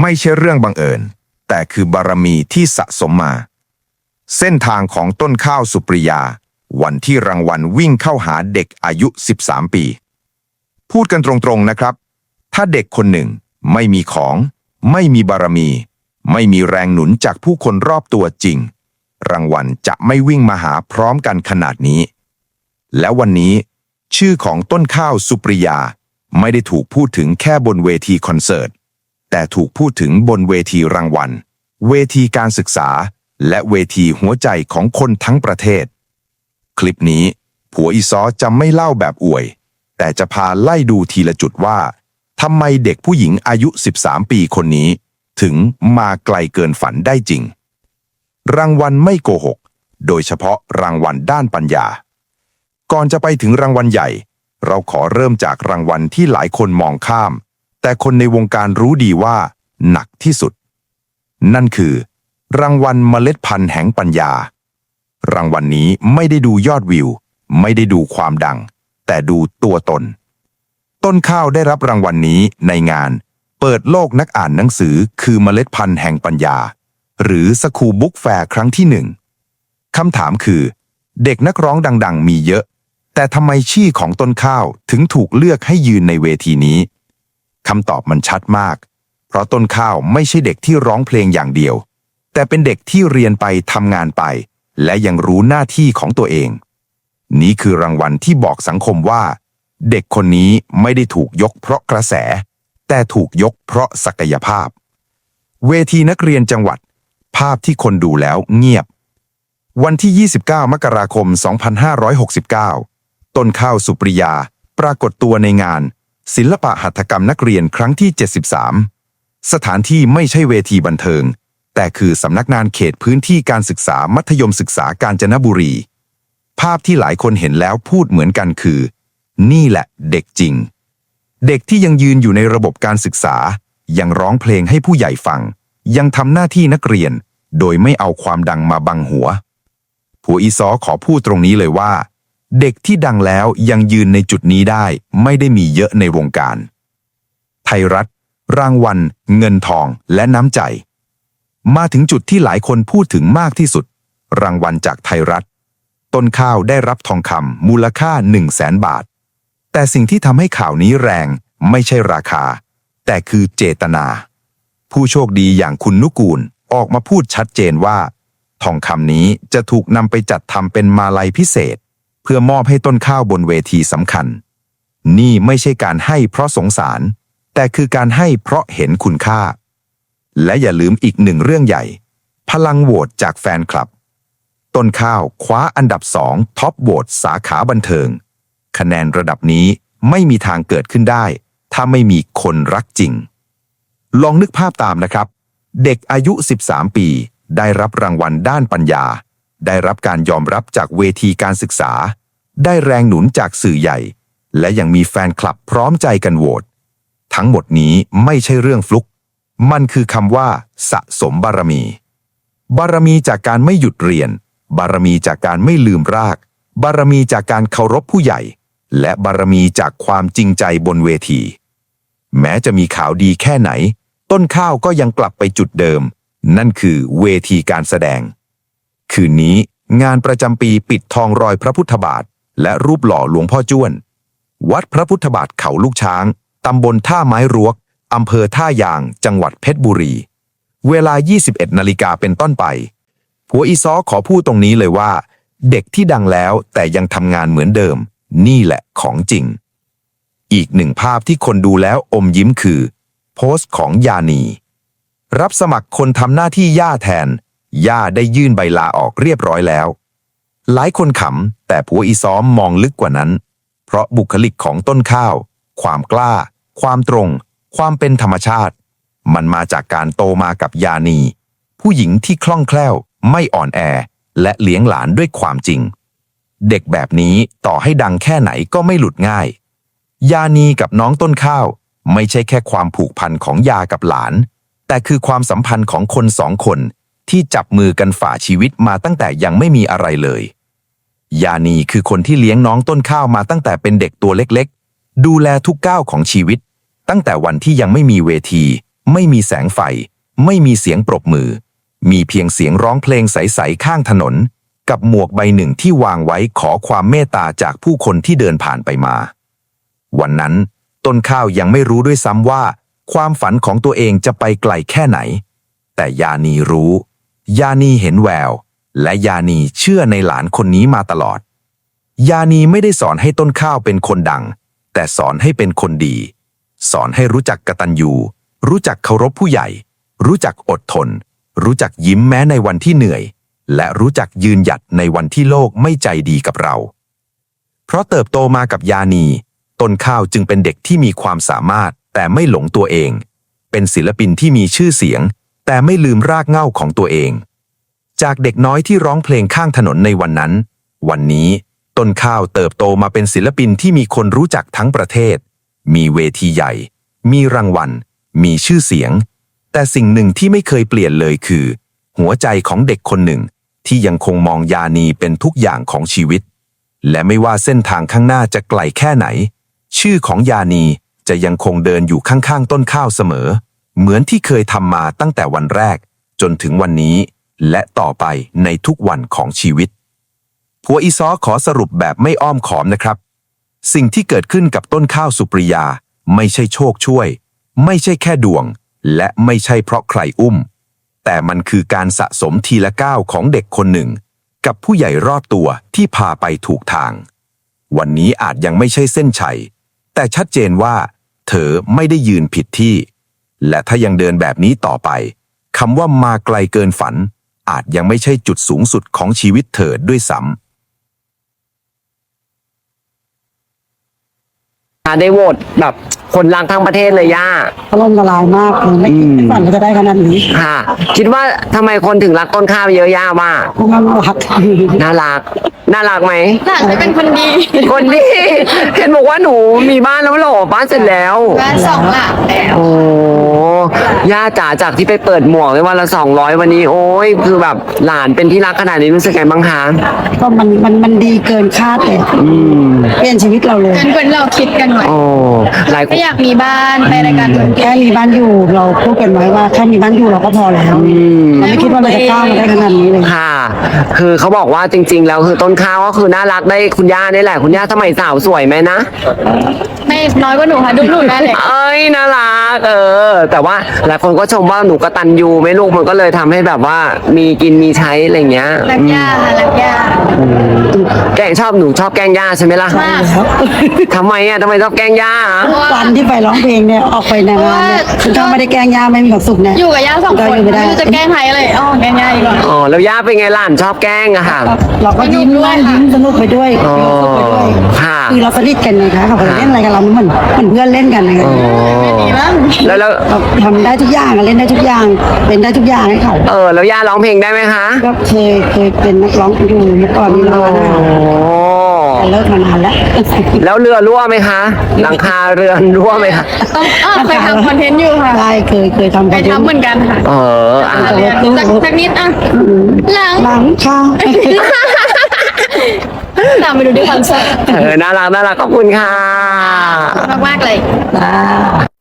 ไม่ใช่เรื่องบังเอิญ แต่คือบารมีที่สะสมมา เส้นทางของต้นข้าวสุปริยา วันที่รางวัลวิ่งเข้าหาเด็กอายุ 13 ปี พูดกันตรงๆนะครับ ถ้าเด็กคนหนึ่งไม่มีของ ไม่มีบารมี ไม่มีแรงหนุนจากผู้คนรอบตัวจริง รางวัลจะไม่วิ่งมาหาพร้อมกันขนาดนี้ และวันนี้ ชื่อของต้นข้าวสุปริยาไม่ได้ถูกพูดถึงแค่บนเวทีคอนเสิร์ต แต่ถูกพูดถึงบนเวทีรางวัล เวทีการศึกษา และเวทีหัวใจของคนทั้งประเทศ คลิปนี้ ผัวอีซอจะไม่เล่าแบบอวย แต่จะพาไล่ดูทีละจุดว่าทำไมเด็กผู้หญิงอายุ 13 ปีคนนี้ ถึงมาไกลเกินฝันได้จริง รางวัลไม่โกหก โดยเฉพาะรางวัลด้านปัญญา ก่อนจะไปถึงรางวัลใหญ่ เราขอเริ่มจากรางวัลที่หลายคนมองข้าม แต่คนในวงการรู้ดีว่าหนักที่สุด นั่นคือ รางวัลเมล็ดพันธุ์แห่งปัญญา รางวัลนนี้ไม่ได้ดูยอดวิว ไม่ได้ดูความดัง แต่ดูตัวตน ต้นข้าวได้รับรางวัลนนี้ในงาน เปิดโลกนักอ่านหนังสือคือเมล็ดพันธุ์แห่งปัญญา หรือสคูบุ๊กแฟร์ครั้งที่หนึ่งคำถามคือ เด็กนักร้องดัง ๆ มีเยอะ แต่ทำไมชื่อของต้นข้าวถึงถูกเลือกให้ยืนในเวทีนี้ คำตอบมันชัดมาก เพราะต้นข้าวไม่ใช่เด็กที่ร้องเพลงอย่างเดียว แต่เป็นเด็กที่เรียนไปทำงานไป และยังรู้หน้าที่ของตัวเอง นี่คือรางวัลที่บอกสังคมว่า เด็กคนนี้ไม่ได้ถูกยกเพราะกระแส แต่ถูกยกเพราะศักยภาพ เวทีนักเรียนจังหวัด ภาพที่คนดูแล้วเงียบ วันที่ 29 มกราคม 2569 ต้นข้าวสุปริยา ปรากฏตัวในงาน ศิลปะหัตถกรรมนักเรียนครั้งที่ 73 สถานที่ไม่ใช่เวทีบันเทิง แต่คือสำนักงานเขตพื้นที่การศึกษามัธยมศึกษากาญจนบุรี ภาพที่หลายคนเห็นแล้วพูดเหมือนกันคือ นี่แหละเด็กจริง เด็กที่ยังยืนอยู่ในระบบการศึกษา ยังร้องเพลงให้ผู้ใหญ่ฟัง ยังทำหน้าที่นักเรียน โดยไม่เอาความดังมาบังหัว ผัวอีซอขอพูดตรงนี้เลยว่า เด็กที่ดังแล้วยังยืนในจุดนี้ได้ไม่ได้มีเยอะในวงการ ไทยรัฐ รางวัล เงินทองและน้ำใจ มาถึงจุดที่หลายคนพูดถึงมากที่สุด รางวัลจากไทยรัฐ ต้นข้าวได้รับทองคำมูลค่า 1 0 0 0 0แสนบาท แต่สิ่งที่ทำให้ข่าวนี้แรงไม่ใช่ราคา แต่คือเจตนา ผู้โชคดีอย่างคุณนุกูลออกมาพูดชัดเจนว่า ทองคำนี้จะถูกนำไปจัดทำเป็นมาลัยพิเศษ เพื่อมอบให้ต้นข้าวบนเวทีสำคัญ นี่ไม่ใช่การให้เพราะสงสาร แต่คือการให้เพราะเห็นคุณค่า และอย่าลืมอีกหนึ่งเรื่องใหญ่ พลังโหวตจากแฟนคลับ ต้นข้าวคว้าอันดับสองท็อปโหวตสาขาบันเทิง คะแนนระดับนี้ไม่มีทางเกิดขึ้นได้ ถ้าไม่มีคนรักจริง ลองนึกภาพตามนะครับ เด็กอายุ 13 ปี ได้รับรางวัลด้านปัญญา ได้รับการยอมรับจากเวทีการศึกษา ได้แรงหนุนจากสื่อใหญ่ และยังมีแฟนคลับพร้อมใจกันโหวตทั้งหมดนี้ไม่ใช่เรื่องฟลุก มันคือคำว่า สะสมบารมี บารมีจากการไม่หยุดเรียน บารมีจากการไม่ลืมราก บารมีจากการเคารพผู้ใหญ่ และบารมีจากความจริงใจบนเวที แม้จะมีข่าวดีแค่ไหน ต้นข้าวก็ยังกลับไปจุดเดิม นั่นคือเวทีการแสดง คืนนี้งานประจำปีปิดทองรอยพระพุทธบาท และรูปหล่อหลวงพ่อจ้วน วัดพระพุทธบาทเขาลูกช้าง ตำบลท่าไม้รวก อำเภอท่ายาง จังหวัดเพชรบุรี เวลา 21 นาฬิกาเป็นต้นไป ผัวอีซอขอพูดตรงนี้เลยว่า เด็กที่ดังแล้วแต่ยังทำงานเหมือนเดิม นี่แหละของจริง อีกหนึ่งภาพที่คนดูแล้วอมยิ้มคือ โพสต์ของยานี รับสมัครคนทำหน้าที่ย่าแทน ย่าได้ยื่นใบลาออกเรียบร้อยแล้ว หลายคนขำแต่ผัวอีซ้อมมองลึกกว่านั้น เพราะบุคลิกของต้นข้าว ความกล้า ความตรง ความเป็นธรรมชาติ มันมาจากการโตมากับยานี ผู้หญิงที่คล่องแคล่ว ไม่อ่อนแอ และเลี้ยงหลานด้วยความจริง เด็กแบบนี้ต่อให้ดังแค่ไหนก็ไม่หลุดง่าย ยานีกับน้องต้นข้าว ไม่ใช่แค่ความผูกพันของยากับหลาน แต่คือความสัมพันธ์ของคนสองคน ที่จับมือกันฝ่าชีวิตมาตั้งแต่ยังไม่มีอะไรเลย ยานีคือคนที่เลี้ยงน้องต้นข้าวมาตั้งแต่เป็นเด็กตัวเล็กๆ ดูแลทุกก้าวของชีวิต ตั้งแต่วันที่ยังไม่มีเวที ไม่มีแสงไฟ ไม่มีเสียงปรบมือ มีเพียงเสียงร้องเพลงใสๆข้างถนน กับหมวกใบหนึ่งที่วางไว้ขอความเมตตาจากผู้คนที่เดินผ่านไปมา วันนั้น ต้นข้าวยังไม่รู้ด้วยซ้ำว่า ความฝันของตัวเองจะไปไกลแค่ไหน แต่ยานีรู้ ยานีเห็นแวว และยานีเชื่อในหลานคนนี้มาตลอด ยานีไม่ได้สอนให้ต้นข้าวเป็นคนดัง แต่สอนให้เป็นคนดี สอนให้รู้จักกตัญญู รู้จักเคารพผู้ใหญ่ รู้จักอดทน รู้จักยิ้มแม้ในวันที่เหนื่อย และรู้จักยืนหยัดในวันที่โลกไม่ใจดีกับเรา เพราะเติบโตมากับยานีต้นข้าวจึงเป็นเด็กที่มีความสามารถแต่ไม่หลงตัวเอง เป็นศิลปินที่มีชื่อเสียง แต่ไม่ลืมรากเหง้าของตัวเอง จากเด็กน้อยที่ร้องเพลงข้างถนนในวันนั้น วันนี้ต้นข้าวเติบโตมาเป็นศิลปินที่มีคนรู้จักทั้งประเทศ มีเวทีใหญ่ มีรางวัล มีชื่อเสียง แต่สิ่งหนึ่งที่ไม่เคยเปลี่ยนเลยคือ หัวใจของเด็กคนหนึ่ง ที่ยังคงมองยานีเป็นทุกอย่างของชีวิต และไม่ว่าเส้นทางข้างหน้าจะไกลแค่ไหน ชื่อของยานีจะยังคงเดินอยู่ข้างๆต้นข้าวเสมอ เหมือนที่เคยทำมาตั้งแต่วันแรก จนถึงวันนี้ และต่อไปในทุกวันของชีวิตผัวอีซอขอสรุปแบบไม่อ้อมขอมนะครับ สิ่งที่เกิดขึ้นกับต้นข้าวสุปริยา ไม่ใช่โชคช่วย ไม่ใช่แค่ดวง และไม่ใช่เพราะใครอุ้ม แต่มันคือการสะสมทีละก้าวของเด็กคนหนึ่ง กับผู้ใหญ่รอบตัวที่พาไปถูกทาง วันนี้อาจยังไม่ใช่เส้นชัย แต่ชัดเจนว่า เธอไม่ได้ยืนผิดที่ และถ้ายังเดินแบบนี้ต่อไปคำว่ามาไกลเกินฝัน อาจยังไม่ใช่จุดสูงสุดของชีวิตเธอด้วยซ้ำ ได้โหวตแบบคนรักทั้งประเทศเลยย่า ถล่มละลายมากเลยไม่คิดไม่ฝันว่าจะได้ขนาดนี้ค่ะ คิดว่าทำไมคนถึงรักต้นข้าวเยอะย่าว่า เพราะว่าน่ารักน่ารัก น่ารักไหมหลานจะเป็นคนดีคนดีเห็นบอกว่าหนูมีบ้านแล้วเหรอบ้านเสร็จแล้ว บ้านสองหลังแล้ว โอ้ ย่าจ๋าจากที่ไปเปิดหมวกไว้วันละสองร้อยวันนี้ โอ้ยคือแบบหลานเป็นที่รักขนาดนี้รู้สึกไงบ้างคะก็มันมันมันดีเกินคาดเลยเปลี่ยนชีวิตเราเลยเกินกว่าเราคิดกันไว้โอ้หลายคไม่นอยากมีบ้านไปรายการแค่มีบ้านอยู่เราพูดกันไว้ว่าแค่มีบ้านอยู่เราก็พอแล้วเราไม่คิดว่าเราจะก้าวมาได้ขนาดนี้เลยค่ะ คือเขาบอกว่าจริง ๆ แล้วคือต้นข้าวก็คือน่ารักได้คุณย่านี่แหละคุณย่าสมัยสาวสวยไหมนะ ไม่น้อยกว่าหนูค่ะดูหนูได้เลย เอ้ยน่ารักเออ แต่ว่าหลายคนก็ชมว่าหนูกตัญญูไหม่ลูกมันก็เลยทำให้แบบว่ามีกินมีใช้อะไรเงี้ยรักย่าค่ะรักย่าแกล้งชอบหนูชอบแกล้งย่าใช่ไหมล่ะมากทำไมอะทำไมชอบแกล้งย่าอะวันที่ไปร้องเพลงเนี่ยออกไปในงานเนี่ยคือถ้าไม่ได้แกล้งยาไม่มีความสุขเนี่ยอยู่กับย่าสองคนก็อยู่ไม่ได้ไม่รู้จะแกล้งใครเลยอ๋อแกล้งย่าดีกว่าอ๋อแล้วย่าเป็นไงหลานชอบแกล้งอะค่ะเราก็ยิ้มด้วยยิ้มสนุกไปด้วยอ๋อมีความสุขไปด้วย ค่ะ คือเราสนิทกันไงคะเขาก็เล่นอะไรกับเราเหมือนเหมือนเพื่อนเล่นกันไงไม่ดีมั้งแล้วแล้วเราทำได้ทุกอย่างอะเล่นได้ทุกอย่าง เป็นได้ทุกอย่างให้เขาเออแล้วย่าร้องเพลงได้ไหมคะ ก็เคยเคยเป็นนักร้องอยู่เมื่อก่อนมีร้านอาหารโอ้แต่เลิกมานานแล้วแล้วเรือรั่วไหมคะ หลังคาเรือนรั่วไหมคะต้องอ้าวเคยทำคอนเทนต์อยู่ค่ะได้เคยเคยทำไปทำเหมือนกันค่ะเอออะเรียนสักสักนิดอะหลังหลังข้าง ตามไปดูที่คอนเสิร์ตเออน่ารักน่ารักขอบคุณค่ะ มากๆเลย จ้า